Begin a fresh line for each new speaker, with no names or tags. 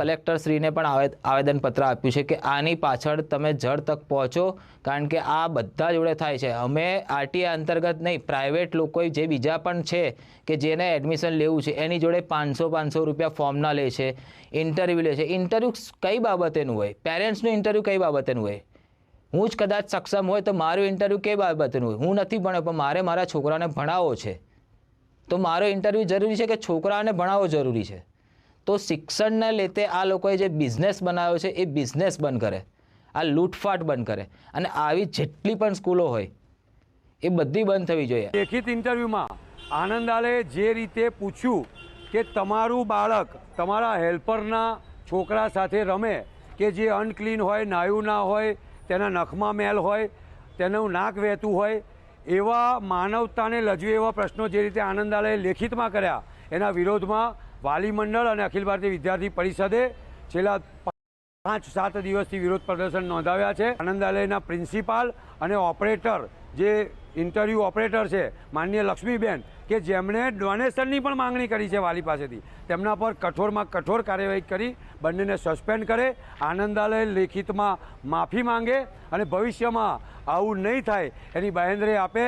કલેક્ટરશ્રીને પણ આવેદ, આવેદનપત્ર આપ્યું છે કે આની પાછળ તમે જડ તક પહોંચો, કારણ કે આ બધા જોડે થાય છે. અમે આરટીઆઈ અંતર્ગત નહીં, પ્રાઇવેટ લોકો જે બીજા પણ છે કે જેને એડમિશન લેવું છે, એની જોડે પાંચસો પાંચસો રૂપિયા ફોર્મના લે છે, ઇન્ટરવ્યૂ લે છે. ઇન્ટરવ્યૂ કઈ બાબતેનું હોય? પેરેન્ટ્સનું ઇન્ટરવ્યૂ કઈ બાબતેનું હોય? હું જ કદાચ સક્ષમ હોય તો મારું ઇન્ટરવ્યૂ કઈ બાબતનું હોય? હું નથી ભણ્યો, પણ મારે મારા છોકરાને ભણાવવો છે. તો મારો ઇન્ટરવ્યૂ જરૂરી છે કે છોકરાને ભણાવવો જરૂરી છે? તો શિક્ષણને લેતે આ લોકોએ જે બિઝનેસ બનાવ્યો છે, એ બિઝનેસ બંધ કરે. આ લૂંટફાટ બંધ કરે. અને આવી જેટલી પણ સ્કૂલો હોય, એ બધી બંધ થવી જોઈએ.
લેખિત ઇન્ટરવ્યૂમાં આનંદાલે જે રીતે પૂછ્યું કે તમારું બાળક તમારા હેલ્પરના છોકરા સાથે રમે કે જે અનક્લીન હોય, નાયું ના હોય, તેના નખમાં મેલ હોય, તેનું નાક વહેતું હોય, એવા માનવતાને લજવે એવા પ્રશ્નો જે રીતે આનંદાલયે લેખિતમાં કર્યા, એના વિરોધમાં વાલી મંડળ અને અખિલ ભારતીય વિદ્યાર્થી પરિષદે છેલ્લા પાંચ સાત દિવસથી વિરોધ પ્રદર્શન નોંધાવ્યા છે. આનંદાલયના પ્રિન્સિપાલ અને ઓપરેટર જે ઇન્ટરવ્યૂ ઓપરેટર છે માનનીય લક્ષ્મીબેન, કે જેમણે ડોનેશનની પણ માંગણી કરી છે વાલી પાસેથી. તેમના પર કઠોરમાં કઠોર કાર્યવાહી કરી, બંનેને સસ્પેન્ડ કરે. આનંદાલય લેખિતમાં માફી માંગે અને ભવિષ્યમાં આવું નહીં થાય એની બાહેંધરી આપે